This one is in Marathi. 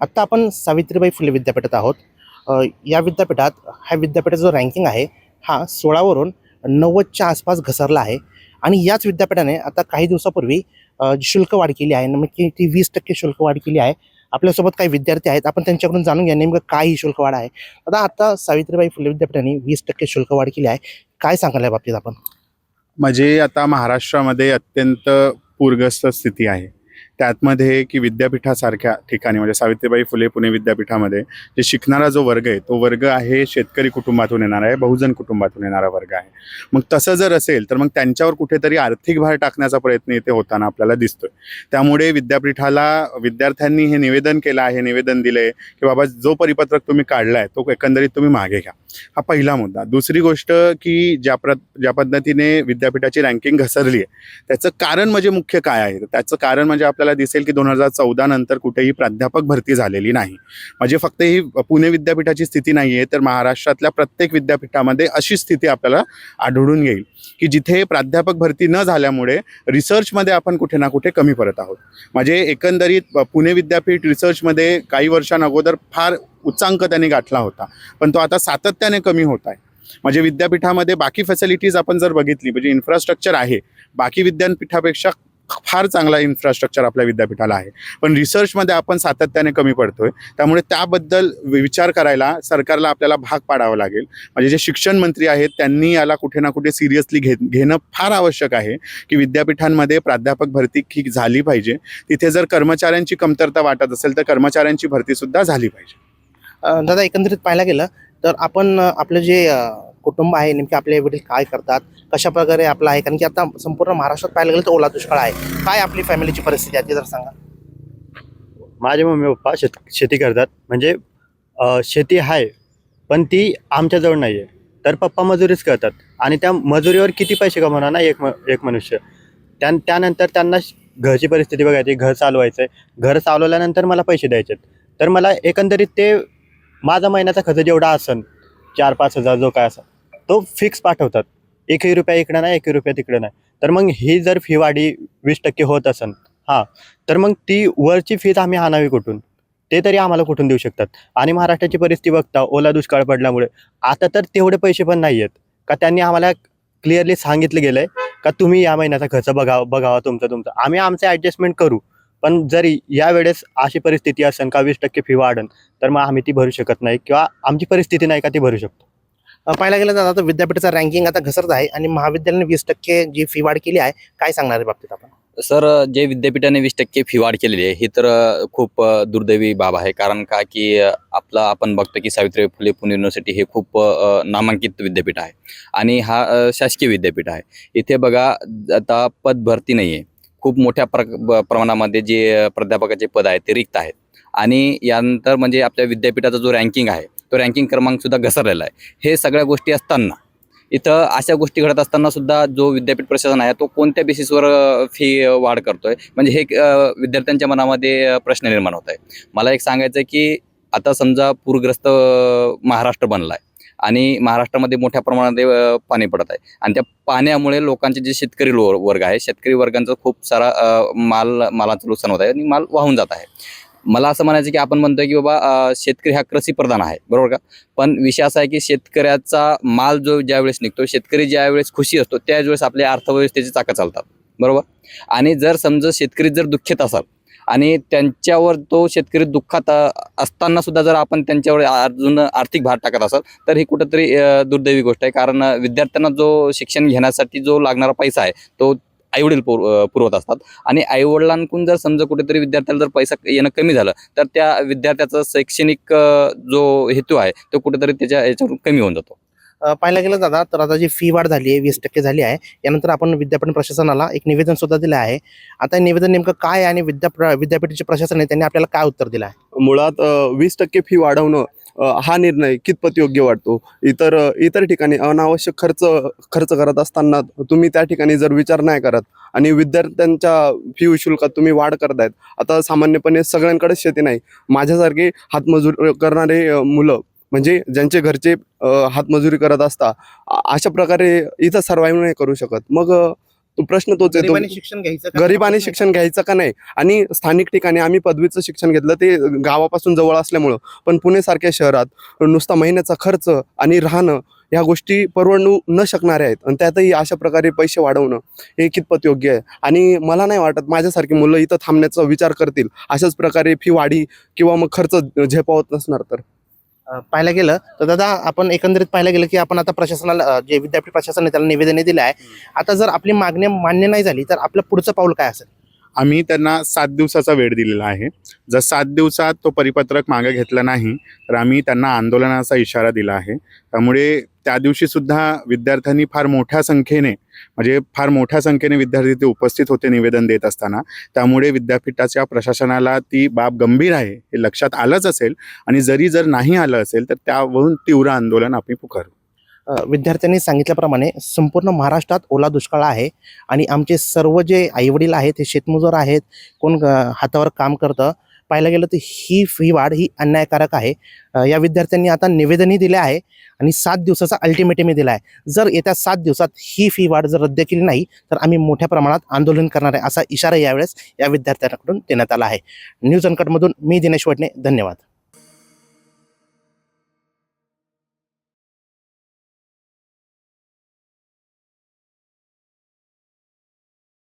आत्ता आपण सावित्रीबाई फुले विद्यापीठात आहोत. या विद्यापीठात ह्या विद्यापीठाचा जो रँकिंग आहे हा सोळावरून नव्वदच्या आसपास घसरला आहे. आणि याच विद्यापीठाने आता काही दिवसापूर्वी शुल्क वाढ केली आहे. नक्की ती वीस टक्के शुल्क वाढ केली आहे. आपल्यासोबत काही विद्यार्थी आहेत. आपण त्यांच्याकडून जाणून घ्या नेमकं काय ही शुल्क वाढ आहे. आता आता सावित्रीबाई फुले विद्यापीठाने वीस टक्के शुल्क वाढ केली आहे. काय सांगायला या बाबतीत आपण? म्हणजे आता महाराष्ट्रामध्ये अत्यंत पूरग्रस्त स्थिती आहे. त्यातमध्ये की विद्यापीठासारख्या ठिकाणी म्हणजे सावित्रीबाई फुले पुणे विद्यापीठामध्ये जे शिकणारा जो वर्ग आहे तो वर्ग आहे शेतकरी कुटुंबातून येणारा आहे बहुजन कुटुंबातून येणारा वर्ग आहे. मग तसं जर असेल तर मग त्यांच्यावर कुठेतरी आर्थिक भार टाकण्याचा प्रयत्न इथे होताना आपल्याला दिसतोय. त्यामुळे विद्यापीठाला विद्यार्थ्यांनी हे निवेदन केलं आहे निवेदन दिले की बाबा जो परिपत्रक तुम्ही काढलाय तो एकंदरीत तुम्ही मागे घ्या. हा पहिला मुद्दा. दुसरी गोष्ट की ज्या प्र ज्या पद्धतीने विद्यापीठाची रँकिंग घसरली आहे त्याचं कारण म्हणजे मुख्य काय आहे? त्याचं कारण म्हणजे आपल्याला दिसेल की दोन हजार चौदा नंतर कुठेही प्राध्यापक भरती झालेली नाही. म्हणजे फक्त ही पुणे विद्यापीठाची स्थिती नाही आहे तर महाराष्ट्रातल्या प्रत्येक विद्यापीठामध्ये अशी स्थिती आपल्याला आढळून येईल की जिथे प्राध्यापक भरती न झाल्यामुळे रिसर्चमध्ये आपण कुठे ना कुठे कमी पडत आहोत. म्हणजे एकंदरीत पुणे विद्यापीठ रिसर्चमध्ये काही वर्षांअगोदर फार उच्चांक त्यांनी गाठला होता पण तो आता सातत्याने कमी होत आहे. म्हणजे विद्यापीठामध्ये बाकी फॅसिलिटीज आपण जर बघितली म्हणजे इन्फ्रास्ट्रक्चर आहे बाकी विद्यापीठापेक्षा फार चांगला इन्फ्रास्ट्रक्चर आपल्या विद्यापीठाला आहे. पण रिसर्चमध्ये आपण सातत्याने कमी पडतोय. त्यामुळे त्याबद्दल विचार करायला सरकारला आपल्याला भाग पाडावा लागेल. म्हणजे जे शिक्षण मंत्री आहेत त्यांनी याला कुठे ना कुठे सिरियसली घे घेणं फार आवश्यक आहे की विद्यापीठांमध्ये प्राध्यापक भरती ही झाली पाहिजे. तिथे जर कर्मचाऱ्यांची कमतरता वाटत असेल तर कर्मचाऱ्यांची भरतीसुद्धा झाली पाहिजे. दादा एकंदरीत पाहायला गेलं तर आपण आपलं जे कुटुंब आहे नेमके आपले वडील काय करतात कशा प्रकारे आपलं आहे? कारण की आता संपूर्ण महाराष्ट्रात पाहायला गेलं तर ओला दुष्काळ आहे. काय आपली फॅमिलीची परिस्थिती आहे ते जर सांगा. माझे मम्मी पप्पा शेत शेती करतात. म्हणजे अ, शेती आहे पण ती आमच्याजवळ नाही आहे तर पप्पा मजुरीच करतात. आणि त्या मजुरीवर किती पैसे कमवणार ना एक म एक मनुष्य? त्या त्यानंतर त्यांना श- घरची परिस्थिती बघायची घर चालवायचं आहे घर चालवल्यानंतर मला पैसे द्यायचे तर मला एकंदरीत ते माझा महिन्याचा खर्च जेवढा असन चार पाच हजार जो काय असा तो फिक्स पाठवतात. एकही रुपया इकडं नाही एकही रुपया तिकडं नाही. तर मग ही जर फी वाढी वीस टक्के होत असन हां तर मग ती वरची फीज आम्ही आणावी कुठून? ते तरी आम्हाला कुठून देऊ शकतात? आणि महाराष्ट्राची परिस्थिती बघता ओला दुष्काळ पडल्यामुळे आता तर तेवढे पैसे पण नाही आहेत का त्यांनी आम्हाला क्लिअरली सांगितलं गेलं आहे का तुम्ही या महिन्याचा खर्च बघावा बघावा तुमचा तुमचा. आम्ही आमचे ॲडजस्टमेंट करू. पण जर यावेळेस अशी परिस्थिती असेल का वीस टक्के फी वाढन तर मग आम्ही ती भरू शकत नाही किंवा आमची परिस्थिती नाही का ती भरू शकतो. पाहायला गेलं तर आता विद्यापीठाचा रँकिंग आता घसरत आहे आणि महाविद्यालयाने वीस टक्के जी फी वाढ केली आहे काय सांगणार आहे बाबतीत आपण? सर जे विद्यापीठाने वीस टक्के फी वाढ केलेली आहे ही तर खूप दुर्दैवी बाब आहे. कारण का की आपलं आपण बघतो की सावित्रीबाई फुले पुणे युनिव्हर्सिटी हे खूप नामांकित विद्यापीठ आहे. आणि हा शासकीय विद्यापीठ आहे. इथे बघा आता पद भरती नाही आहे खूप मोठ्या प्र ब- प्रमाणामध्ये जे प्राध्यापकाचे पद आहेत ते रिक्त आहेत. आणि यानंतर म्हणजे आपल्या विद्यापीठाचा जो रँकिंग आहे तो रँकिंग क्रमांकसुद्धा घसरलेला आहे. हे सगळ्या गोष्टी असताना इथं अशा गोष्टी घडत असताना सुद्धा जो विद्यापीठ प्रशासन आहे तो कोणत्या बेसिसवर फी वाढ करतोय? म्हणजे हे विद्यार्थ्यांच्या मनामध्ये प्रश्न निर्माण होत आहे मला एक सांगायचं आहे की आता समजा पूरग्रस्त महाराष्ट्र बनला आहे आणि महाराष्ट्रामध्ये मोठ्या प्रमाणात पाणी पडत आहे. आणि त्या पाण्यामुळे लोकांचे जे शेतकरी लो वर्ग आहे शेतकरी वर्गांचा खूप सारा माल मालाचं नुकसान होत आहे आणि माल वाहून जात आहे. मला असं म्हणायचं की आपण म्हणतोय की बाबा शेतकरी हा कृषी प्रधान आहे बरोबर का? पण विषय असा आहे की शेतकऱ्याचा माल जो ज्यावेळेस निघतो शेतकरी ज्यावेळेस खुशी असतो त्यावेळेस आपल्या अर्थव्यवस्थेची चाकं चालतात बरोबर? आणि जर समजा शेतकरी जर दुःखित असाल आणि त्यांच्यावर तो शेतकरी दुःखात असताना सुद्धा जर आपण त्यांच्यावर अजून आर्थिक भार टाकत असाल तर ही कुठंतरी दुर्दैवी गोष्ट आहे. कारण विद्यार्थ्यांना जो शिक्षण घेण्यासाठी जो लागणारा पैसा आहे तो आईवडील पुर पुरवत असतात. आणि आईवडिलांकडून जर समजा कुठेतरी विद्यार्थ्याला जर पैसा येणं कमी झालं तर त्या विद्यार्थ्याचा शैक्षणिक जो हेतू आहे तो कुठेतरी त्याच्या याच्यावरून कमी होऊन जातो. पाहायला गेलं दादा तर आता जी फी वाढ झाली आहे वीस टक्के झाली आहे यानंतर आपण विद्यापीठ प्रशासनाला एक निवेदन सुद्धा दिलं आहे. आता निवेदन नेमकं काय आहे आणि विद्या विद्यापीठाचे प्रशासन आहे त्यांनी आपल्याला काय उत्तर दिलं आहे? मुळात वीस टक्के फी वाढवणं हा निर्णय कितपत योग्य वाटतो? इतर इतर ठिकाणी अनावश्यक खर्च खर्च करत असताना तुम्ही त्या ठिकाणी जर विचार नाही करत आणि विद्यार्थ्यांच्या फी शुल्कात तुम्ही वाढ करतायत आता सामान्यपणे सगळ्यांकडेच शेती नाही. माझ्यासारखे हातमजूर करणारे मुलं म्हणजे ज्यांचे घरचे हातमजुरी करत असता अशा प्रकारे इथं सर्वाईव्ह नाही करू शकत. मग अ, प्रश्न तोच येतो गरिबांनी शिक्षण घ्यायचं का? गरिबाने शिक्षण घ्यायचं का नाही? आणि स्थानिक ठिकाणी आम्ही पदवीचं शिक्षण घेतलं ते गावापासून जवळ असल्यामुळं. पण पुणेसारख्या शहरात नुसता महिन्याचा खर्च आणि राहणं ह्या गोष्टी परवडू न शकणाऱ्या आहेत. आणि त्यातही अशा प्रकारे पैसे वाढवणं हे कितपत योग्य आहे? आणि मला नाही वाटत माझ्यासारखी मुलं इथं थांबण्याचा विचार करतील. अशाच प्रकारे फी वाढी किंवा मग खर्च झेपावत नसणार तर. पाहायला गेलं तर दादा आपण एकंदरीत पाहायला गेलं की आपण आता प्रशासनाला जे विद्यापीठ प्रशासन आहे त्याला निवेदने दिले आहे. आता जर आपली मागणी मान्य नाही झाली तर आपलं पुढचं पाऊल काय असेल? आम्ही त्यांना सात दिवसाचा वेळ दिलेला आहे. जर सात दिवसात तो परिपत्रक मागे घेतला नाही तर आम्ही त्यांना आंदोलनाचा इशारा दिला आहे. त्यामुळे त्या दिवशीसुद्धा विद्यार्थ्यांनी फार मोठ्या संख्येने म्हणजे फार मोठ्या संख्येने विद्यार्थी ते उपस्थित होते निवेदन देत असताना. त्यामुळे विद्यापीठाच्या प्रशासनाला ती बाब गंभीर आहे हे लक्षात आलंच असेल. आणि जरी जर नाही आलं असेल तर त्यावरून तीव्र आंदोलन आम्ही पुकारू. विद्यार्थ्यांनी सांगितल्याप्रमाणे संपूर्ण महाराष्ट्रात ओला दुष्काळ आहे आणि आमचे सर्व जे आईवडील आहेत हे शेतमजूर आहेत कोण हातावर काम करतं पाहायला गेलं तर ही फी वाढ ही अन्यायकारक आहे. या विद्यार्थ्यांनी आता निवेदनही दिले आहे आणि सात दिवसाचा अल्टिमेटमही दिला आहे. जर येत्या सात दिवसात ही फी वाढ जर रद्द केली नाही तर आम्ही मोठ्या प्रमाणात आंदोलन करणार आहे असा इशारा यावेळेस या विद्यार्थ्यांकडून देण्यात आला आहे. न्यूज अनकटमधून मी दिनेश वडणे धन्यवाद.